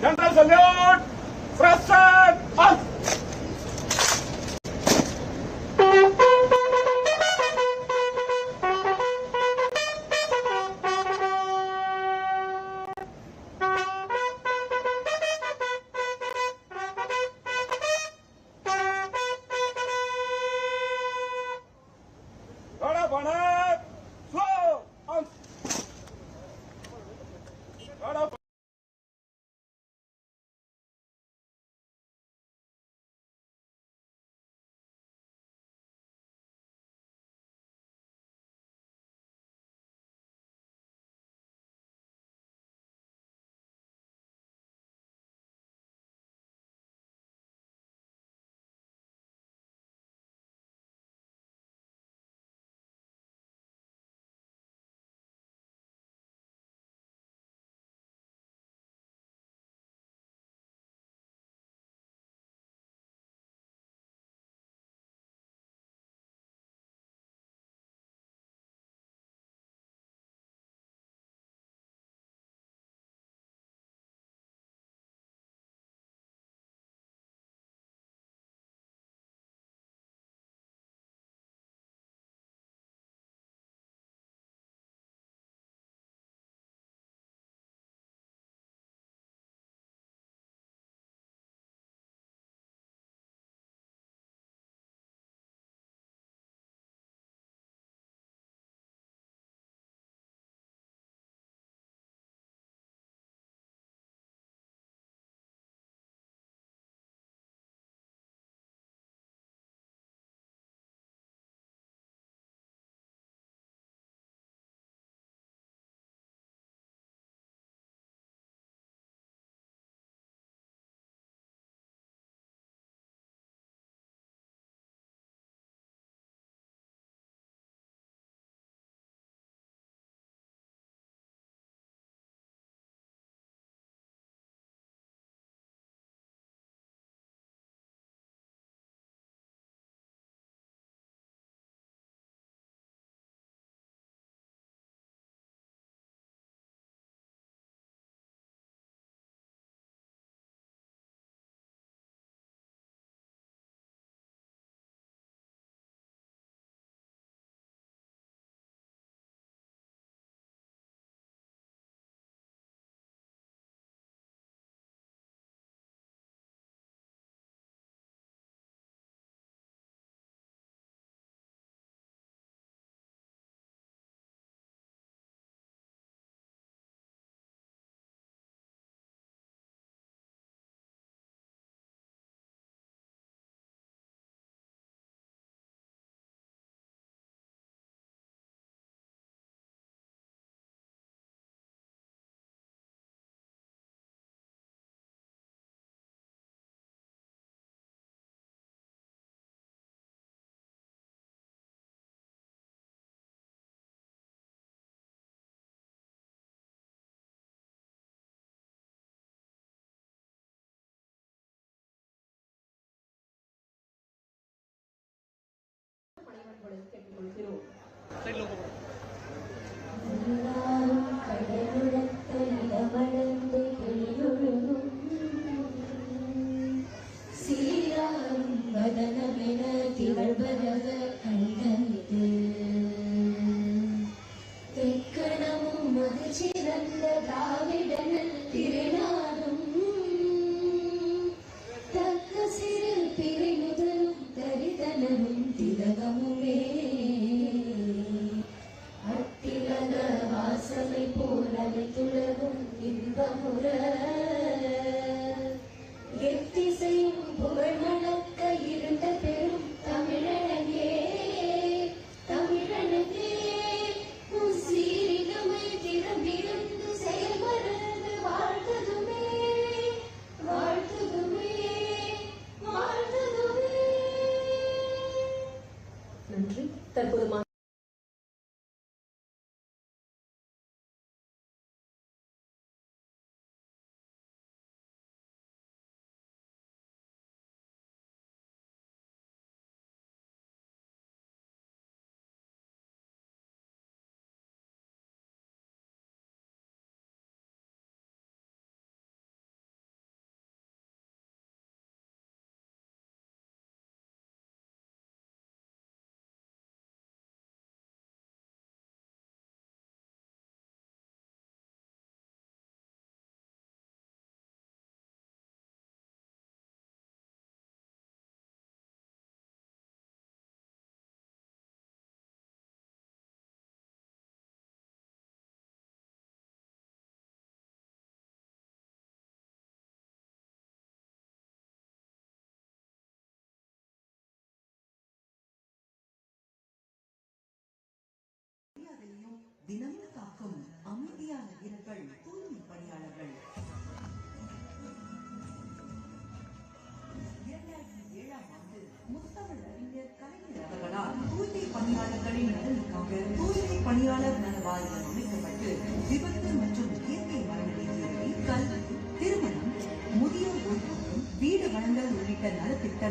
General salute! Preston! Up! Bana bana!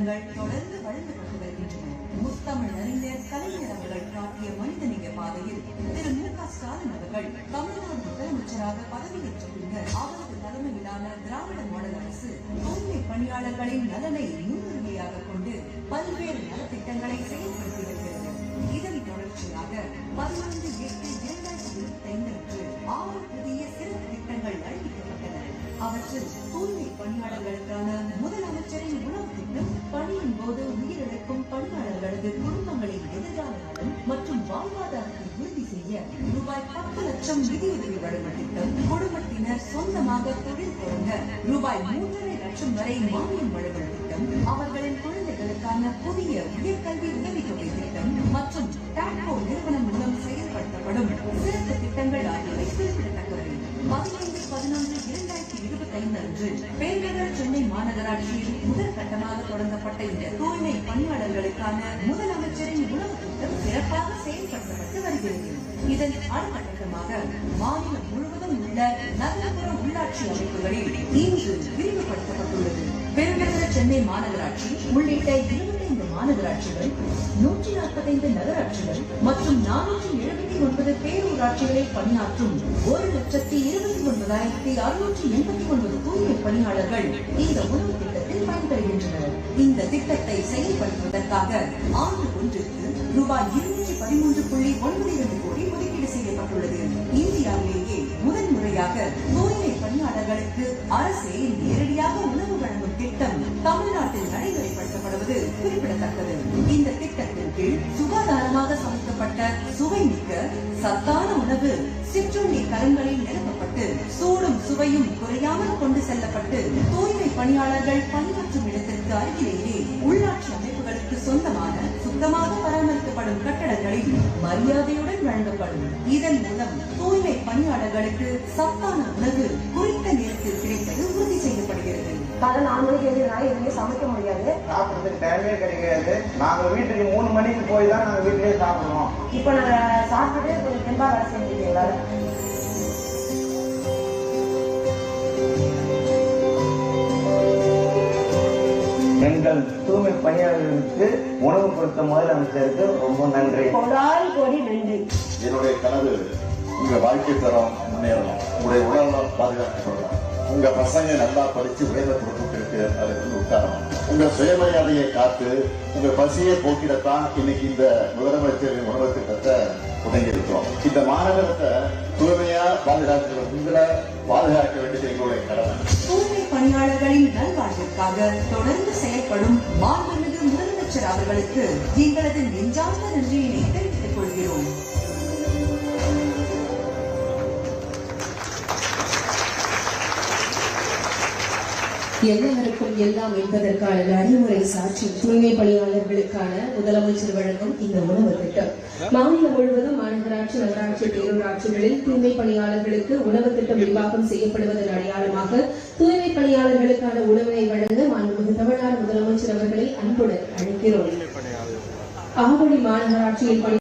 நலத்திட்டங்கள் தொடர்ந்து வழங்கப்பட்டு வருகின்றன. முத்தமிழ் அறிஞர் கலைஞர் அவர்கள் காட்டிய மனிதநேய பாதையில் திரு மு க ஸ்டாலின் அவர்கள் தமிழ்நாடு முதலமைச்சராக பதவியேற்ற பின்னர் அவரது தலைமையிலான திராவிட மாடல் அரசு தூய்மை பணியாளர்களின் நலனை முன்னுரிமையாக கொண்டு பல்வேறு நலத்திட்டங்களை செயல்படுத்தி வருகிறது இதன் தொடர்ச்சியாக பதினைந்து எட்டு இரண்டாயிரத்தி இருபத்தி ஐந்து ஆறு புதிய சிறப்பு திட்டங்கள் அறிவிக்கப்பட்டன. அவற்றில் தூய்மை பணியாளர்களுக்கான முதலமைச்சரின் உணவு திட்டம் பணியின் போது உயிரிழக்கும் பணியாளர்களது குடும்பங்களின் எதிர்கால நலன் மற்றும் வாழ்வாதாரத்தை உறுதி செய்ய ரூபாய் பத்து லட்சம் நிதியுதவி வழங்கும் திட்டம் குடும்பத்தினர் சொந்தமாக தொழில் தொடங்க ரூபாய் மூன்றரை லட்சம் வரை மானியம் வழங்கும் திட்டம் அவர்களின் குழந்தைகளுக்கான புதிய உயர்கல்வி உதவித்தொகை திட்டம் மற்றும் டாக்கோ நிறுவனம் மூலம் செயல்படுத்தப்படும் சிறப்பு இரண்டாயிரத்தி இருபத்தி சென்னை மாநகராட்சியில் முதல் கட்டமாக தொடங்கப்பட்ட இந்த தூய்மை பணியாளர்களுக்கான முதலமைச்சரின் உணவு திட்டம் சிறப்பாக செயல்படுத்தப்பட்டு வருகிறது. இதன் அடுத்த மாநிலம் முழுவதும் உள்ள நகர்ப்புற உள்ளாட்சி அமைப்புகளில் இன்று விரிவுபடுத்தப்பட்டுள்ளது. பெருநகர சென்னை மாநகராட்சி உள்ளிட்ட இருபத்தி மாநகராட்சிகள் நூற்றி நாற்பத்தைந்து நகராட்சிகள் மற்றும் நானூற்றி எழுபத்தி ஒன்பது பேரூராட்சிகளில் பணியாற்றும் ஒரு லட்சத்தி இருபத்தி ஒன்பதாயிரத்தி அறுநூற்றி எண்பத்தி ஒன்பது தூய்மை பணியாளர்கள் இந்த உணவு திட்டத்தில் பயன்பெறுகின்றனர். இந்த திட்டத்தை செயல்படுத்துவதற்காக ஆண்டு ஒன்றுக்கு ரூபாய் இருநூற்றி பதிமூன்று புள்ளி ஒன்பது இரண்டு கோடி ஒதுக்கீடு செய்யப்பட்டுள்ளது. இந்தியாவிலேயே முதன் முறையாக தூய்மை பணியாளர்களுக்கு அரசே நேரடி வீட்டில் சுகாதாரமாக சமைக்கப்பட்ட சுவை மிக்க சத்தான உணவு சிற்றுண்டி கலங்களில் நிரப்பப்பட்டு சூடும் சுவையும் குறையாமல் கொண்டு செல்லப்பட்டு தூய்மை பணியாளர்கள் பணியாற்றும் இடத்திற்கு அருகிலேயே உள்ளாட்சி அமைப்புகளுக்கு சொந்தமான சுத்தமாக பராமரிக்கப்படும் கட்டடங்களில் மரியாதையுடன் வழங்கப்படும். இதன் மூலம் தூய்மை பணியாளர்களுக்கு சத்தான உணவு குறித்த நேரத்தில் கிடைப்பது உறுதி செய்யப்படுகிறது. காலை நாலு மணிக்கு எழுதினா எதுவுமே சமைக்க முடியாது. சாப்பிட்றதுக்கு டைமே கிடைக்காது. நாங்க வீட்டுக்கு மூணு மணிக்கு போய் தான் நாங்க வீட்லயே சாப்பிடுவோம் இப்போ நாங்கள் சாப்பிட்டுட்டு கொஞ்சம் வேலை செஞ்சுட்டு எங்கள் தூய்மை பணியாளர்களுக்கு உணவு கொடுத்த முதலமைச்சருக்கு ரொம்ப நன்றி. கோடாரி கோடி நன்றி. என்னுடைய கனவு உங்க வாழ்க்கை தரம் முன்னேறணும். உங்களுடைய உடல்நலம் பாதுகாக்கப்படணும் உங்க பசங்க நல்லா படிச்சு உயர்ந்த பொறுப்புக்கு அது வந்து உட்காரணும். உங்க சுயமரியாதையை காத்து உங்க பசியை போக்கிடத்தான் இன்னைக்கு இந்த முதலமைச்சரின் உணவு திட்டத்தை தொடங்கி இருக்கிறோம் இந்த மாநகரத்தை தூய்மையா பாதுகாக்கிற உங்களை பாதுகாக்க வேண்டியது நல்வாழ்விற்காக தொடர்ந்து செயல்படும் மாண்புமிகு முதலமைச்சர் அவர்களுக்கு எங்களது நெஞ்சார்ந்த நன்றியினை தெரிவித்துக் கொள்கிறோம். எல்லாருக்கும் எல்லாம் என்பதற்கான நடைமுறை சாட்சி தூய்மை பணியாளர்களுக்கான முதலமைச்சர் வழங்கும் இந்த உணவு திட்டம். மாநிலம் முழுவதும் மாநகராட்சி நகராட்சி பேரூராட்சிகளில் தூய்மை பணியாளர்களுக்கு உணவு திட்டம் விரிவாக்கம் செய்யப்படுவதன் அடையாளமாக தூய்மை பணியாளர்களுக்கான உணவினை வழங்க மாண்புமிகு தமிழ்நாடு முதலமைச்சர் அவர்களை அன்புடன் அழைக்கிறோம். ஆவடி மாநகராட்சியில் பணி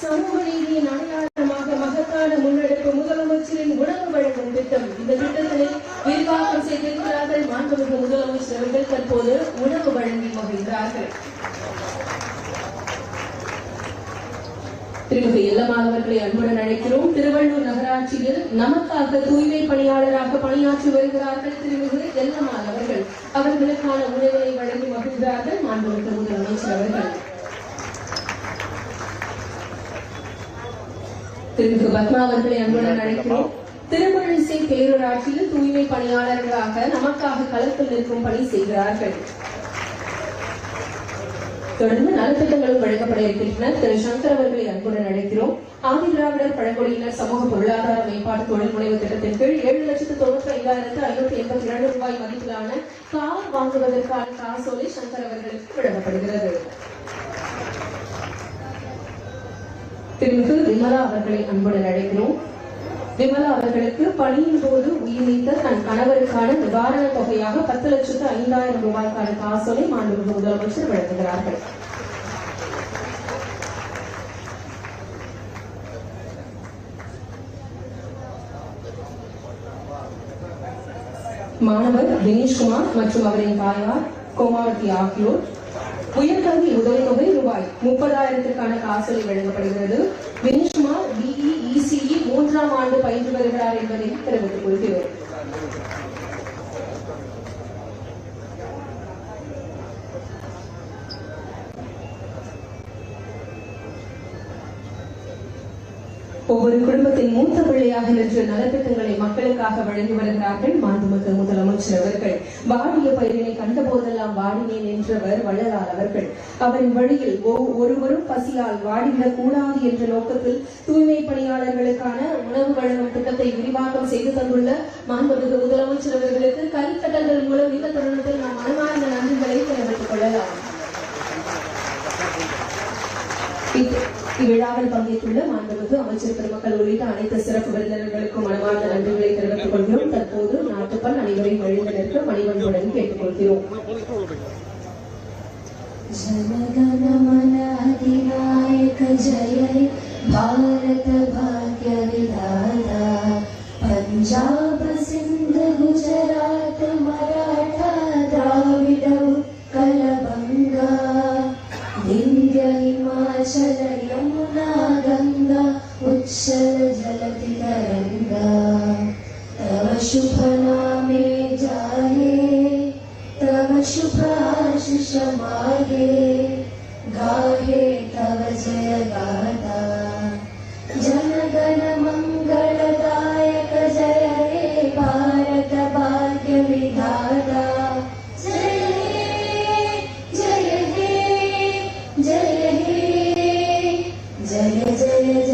சமூக நீதியின் அடையாளம் மகத்தான முன்னெடுப்பு முதலமைச்சரின் உணவு வழங்கும் திட்டம். இந்த திட்டத்தினை விரிவாக்கம் செய்திருக்கிறார்கள் மாண்புமிகு முதலமைச்சர் அவர்கள். தற்போது உணவு வழங்கி வருகிறார்கள் திருமிகு எல்லம்மாள் அவர்களை அன்புடன் அழைக்கிறோம். திருவள்ளூர் நகராட்சியில் நமக்காக தூய்மை பணியாளராக பணியாற்றி வருகிறார்கள் திருமிகு எல்லம்மாள் அவர்கள். அவர்களுக்கான உணவினை வழங்கி மகிழ்கிறார்கள் மாண்புமிகு முதலமைச்சர் அவர்கள். திருமிகு பத்மா அவர்களை அன்புடன் அழைக்கிறோம். திருமழிசை பேரூராட்சியில் தூய்மை பணியாளர்களாக நமக்காக களத்தில் நிற்கும் பணி செய்கிறார்கள். தொடர்ந்து நலத்திட்டங்களும் வழங்கப்பட இருக்கின்றன. திரு சங்கர் அவர்களை அன்புடன் அழைக்கிறோம். ஆதி திராவிடர் பழங்குடியினர் சமூக பொருளாதார மேம்பாட்டு தொழில் முனைவு திட்டத்தின் கீழ் ஏழு லட்சத்து தொண்ணூற்றி ஐந்தாயிரத்து ஐநூத்தி எண்பத்தி இரண்டு ரூபாய் மதிப்பிலான கார் வாங்குவதற்கான காசோலை சங்கர் அவர்களுக்கு வழங்கப்படுகிறது. திருமிகு விமலா அவர்களை அன்புடன் அழைக்கிறோம். விமலா அவர்களுக்கு பணியின் போது உயிர் நீத்த தன் கணவருக்கான நிவாரண தொகையாக பத்து லட்சத்து ஐந்தாயிரம் ரூபாய்க்கான காசோலை மாண்புமிகு முதலமைச்சர் வழங்குகிறார்கள். மாணவர் தினேஷ்குமார் மற்றும் அவரின் தாயார் கோமாவதி ஆகியோர் உயர்கல்வி உதவித்தொகை ரூபாய் முப்பதாயிரத்திற்கான காசோலை வழங்கப்படுகிறது. தினேஷ்குமார் பிஇ இசிஇ மூன்றாம் ஆண்டு பயின்று வருகிறார் என்பதை தெரிவித்துக் கொள்கிறோம். ஒவ்வொரு குடும்பத்தின் மூத்த பிள்ளையாக நின்று நலத்திட்டங்களை மக்களுக்காக வழங்கி வருகிறார்கள் மாண்புமிகு முதலமைச்சர் அவர்கள். வாடிய பயிரினை கண்ட போதெல்லாம் வாடினேன் என்றவர் வள்ளலார் அவர்கள். அவரின் வழியில் ஒ- ஒருவரும் பசியால் வாடிவிடக் கூடாது என்ற நோக்கத்தில் தூய்மை பணியாளர்களுக்கான உணவு வழங்கும் திட்டத்தை விரிவாக்கம் செய்து தந்துள்ள மாண்புமிகு முதலமைச்சர் அவர்களுக்கு கருத்தட்டங்கள் மூலம் இந்த தருணத்தில் நாம் மனமார்ந்த நன்றிகளை தெரிவித்துக் கொள்ளலாம். இவ்விழாவில் பங்கேற்றுள்ள மாண்புமிகு அமைச்சர் பெருமக்கள் உள்ளிட்ட அனைத்து சிறப்பு விருந்தினர்களுக்கும் மனமார்ந்த நன்றிகளை தெரிவித்துக் கொள்கிறோம் தற்போது நாட்டுப்பண் அனைவரையும் வழிந்து நிற்க மணிவன்புடன் கேட்டுக்கொள்கிறோம் जनगणमन अधिनायक जय हे भारत भाग्य विधाता पंजाब सिंध जय जय